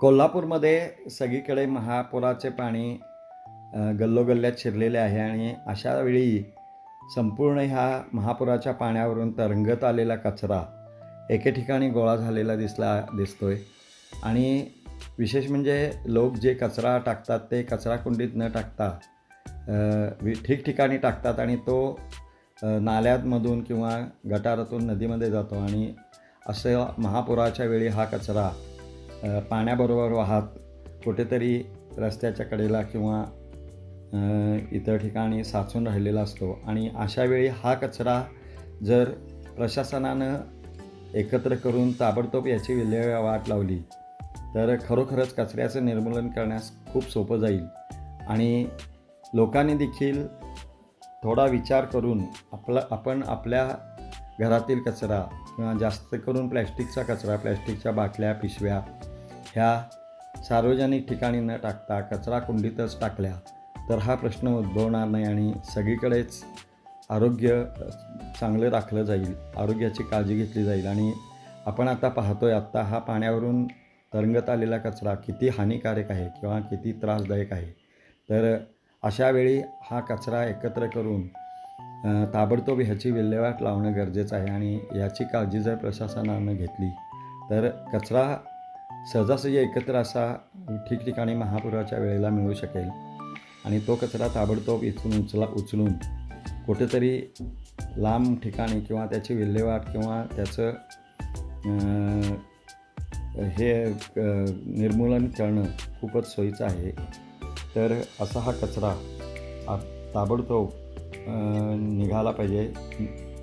कोल्हापूरमध्ये सगळीकडे महापुराचे पाणी गल्लोगल्ल्यात शिरलेले आहे आणि अशा वेळी संपूर्ण ह्या महापुराच्या पाण्यावरून तरंगत आलेला कचरा एके ठिकाणी गोळा झालेला दिसला दिसतोय. आणि विशेष म्हणजे लोक जे कचरा टाकतात ते कचरा कुंडीत न टाकता वि- ठिकठिकाणी टाकतात आणि तो नाल्यातमधून किंवा गटारातून नदीमध्ये जातो आणि असं महापुराच्या वेळी हा कचरा पाण्याबरोबर वाहत कुठेतरी रस्त्याच्या कडेला किंवा इतर ठिकाणी साचून राहिलेला असतो. आणि अशा वेळी हा कचरा जर प्रशासनानं एकत्र करून ताबडतोब याची विल्हेवाट लावली तर खरोखरच कचऱ्याचं निर्मूलन करण्यास खूप सोपं जाईल. आणि लोकांनी देखील थोडा विचार करून आपला आपण आपल्या घरातील कचरा किंवा जास्त करून प्लॅस्टिकचा कचरा प्लॅस्टिकच्या बाटल्या पिशव्या ह्या सार्वजनिक ठिकाणी न टाकता कचरा कुंडीतच टाकल्या तर हा प्रश्न उद्भवणार नाही आणि सगळीकडेच आरोग्य चांगलं राखलं जाईल आरोग्याची काळजी घेतली जाईल. आणि आपण आता पाहतोय आत्ता हा पाण्यावरून तरंगत आलेला कचरा किती हानिकारक आहे किंवा किती त्रासदायक आहे. तर अशावेळी हा कचरा एकत्र करून ताबडतोब ह्याची विल्हेवाट लावणं गरजेचं आहे आणि याची काळजी जर प्रशासनानं घेतली तर कचरा सहजासहजी एकत्र असा ठिकठिकाणी महापुराच्या वेळेला मिळू शकेल आणि तो कचरा ताबडतोब इथून उचला उचलून कुठेतरी लांब ठिकाणी किंवा त्याची विल्हेवाट किंवा त्याचं हे निर्मूलन करणं खूपच सोयीचं आहे. तर असा हा कचरा ताबडतोब निघाला पाहिजे.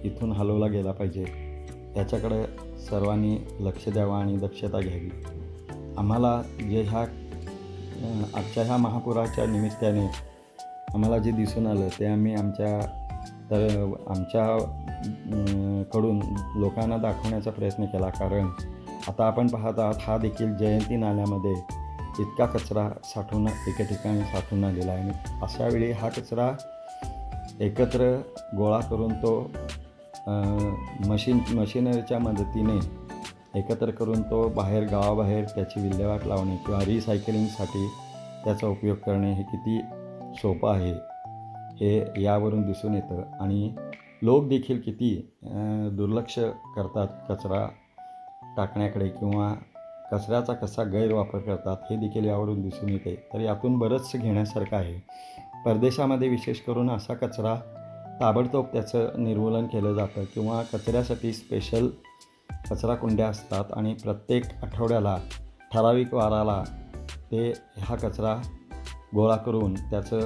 इथून हलवला गेला पाहिजे. त्याच्याकडे सर्वांनी लक्ष द्यावं आणि दक्षता घ्यावी. आम्हाला जे ह्या आजच्या ह्या महापुराच्या निमित्ताने आम्हाला जे दिसून आलं ते आम्ही आमच्या तर आमच्या कडून लोकांना दाखवण्याचा प्रयत्न केला. कारण आता आपण पाहत आहात हा देखील जयंती नाल्यामध्ये इतका कचरा साठवून एके ठिकाणी साठवून आलेला आहे. आणि अशावेळी हा कचरा एकत्र गोळा करून तो मशीन मशिनरीच्या मदतीने एकत्र करून तो बाहेर गावाबाहेर त्याची विल्हेवाट लावणे किंवा रिसायकलिंगसाठी त्याचा उपयोग करणे हे किती सोपं आहे हे यावरून दिसून येतं. आणि लोक देखील किती दुर्लक्ष करतात कचरा टाकण्याकडे किंवा कचऱ्याचा कसा गैरवापर करतात हे देखील यावरून दिसून येते. तर यातून बरंचसं घेण्यासारखं आहे. परदेशामध्ये विशेष करून असा कचरा ताबडतोब त्याचं निर्मूलन केलं जातं किंवा कचऱ्यासाठी स्पेशल कचरा कुंड्या असतात आणि प्रत्येक आठवड्याला ठराविक वाराला ते हा कचरा गोळा करून त्याचं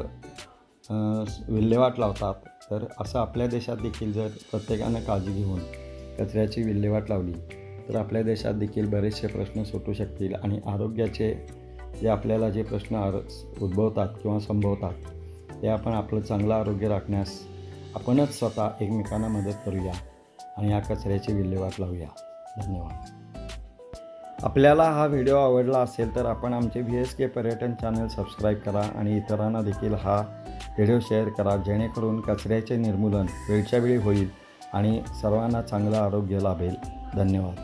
विल्हेवाट लावतात. तर असं आपल्या देशात देखील जर प्रत्येकानं काळजी घेऊन कचऱ्याची विल्हेवाट लावली तर आपल्या देशात देखील बरेचसे प्रश्न सुटू शकतील आणि आरोग्याचे जे आपल्याला जे प्रश्न आर उद्भवतात किंवा संभवतात ते आपण आपलं चांगलं आरोग्य राखण्यास आपणच स्वतः एकमेकांना मदत करूया आणि या कचऱ्याची विल्हेवाट लावूया. धन्यवाद. आपल्याला हा व्हिडिओ आवडला असेल तर आपण आमचे व्ही एस के पर्यटन चॅनल सबस्क्राईब करा आणि इतरांना देखील हा व्हिडिओ शेअर करा जेणेकरून कचऱ्याचे निर्मूलन वेळच्या वेळी होईल आणि सर्वांना चांगलं आरोग्य लाभेल. धन्यवाद.